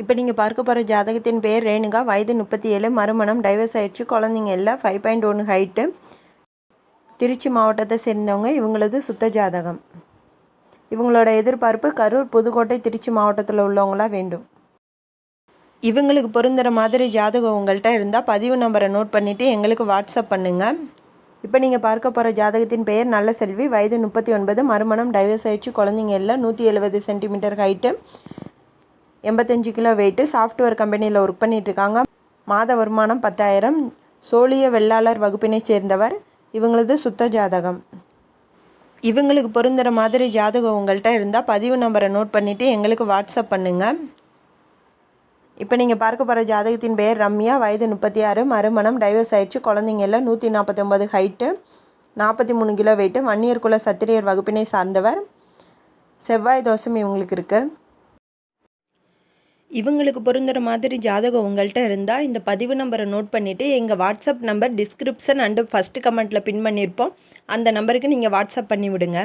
இப்போ நீங்கள் பார்க்க போகிற ஜாதகத்தின் பெயர் ரேணுகா. வயது முப்பத்தி ஏழு மறுமணம். டைவர்ஸ் ஆயிடுச்சு. குழந்தைங்க இல்லை. ஃபைவ் பாயிண்ட் ஒன்று ஹைட்டு திருச்சி மாவட்டத்தை சேர்ந்தவங்க. இவங்களது சுத்த ஜாதகம். இவங்களோட எதிர்பார்ப்பு கரூர் புதுக்கோட்டை திருச்சி மாவட்டத்தில் உள்ளவங்களா வேண்டும். இவங்களுக்கு பொருந்துகிற மாதிரி ஜாதகம் உங்கள்கிட்ட இருந்தால் பதிவு நம்பரை நோட் பண்ணிவிட்டு எங்களுக்கு வாட்ஸ்அப் பண்ணுங்கள் இப்போ நீங்கள் பார்க்க போகிற ஜாதகத்தின் பெயர் நல்ல செல்வி. வயது முப்பத்தி ஒன்பது. மறுமணம். டைவர்ஸ் ஆயிடுச்சு. குழந்தைங்க இல்லை. நூற்றி எழுபது சென்டிமீட்டர் ஹைட்டு எண்பத்தஞ்சு கிலோ வெயிட்டு சாஃப்ட்வேர் கம்பெனியில் ஒர்க் பண்ணிகிட்ருக்காங்க மாத வருமானம் பத்தாயிரம். சோழிய வெள்ளாளர் வகுப்பினை சேர்ந்தவர். இவங்களது சுத்த ஜாதகம். இவங்களுக்கு பொருந்துகிற மாதிரி ஜாதகம் உங்கள்கிட்ட இருந்தால் பதிவு நம்பரை நோட் பண்ணிவிட்டு எங்களுக்கு வாட்ஸ்அப் பண்ணுங்கள் இப்போ நீங்கள் பார்க்க போகிற ஜாதகத்தின் பெயர் ரம்யா. வயது முப்பத்தி ஆறு மறுமணம். டைவர்ஸ் ஆயிடுச்சு. குழந்தைங்க எல்லாம் நூற்றி நாற்பத்தொம்பது ஹைட்டு நாற்பத்தி மூணு கிலோ வெயிட்டு வன்னியர் குல சத்திரியர் வகுப்பினை சார்ந்தவர். செவ்வாய் தோஷம் இவங்களுக்கு இருக்குது இவங்களுக்கு பொருந்துகிற மாதிரி ஜாதகம் உங்கள்கிட்ட இருந்தால் இந்த பதிவு நம்பரை நோட் பண்ணிவிட்டு எங்கள் WhatsApp number description and first கமெண்ட்டில் பின் பண்ணியிருப்போம் அந்த நம்பருக்கு நீங்கள் வாட்ஸ்அப் பண்ணி விடுங்க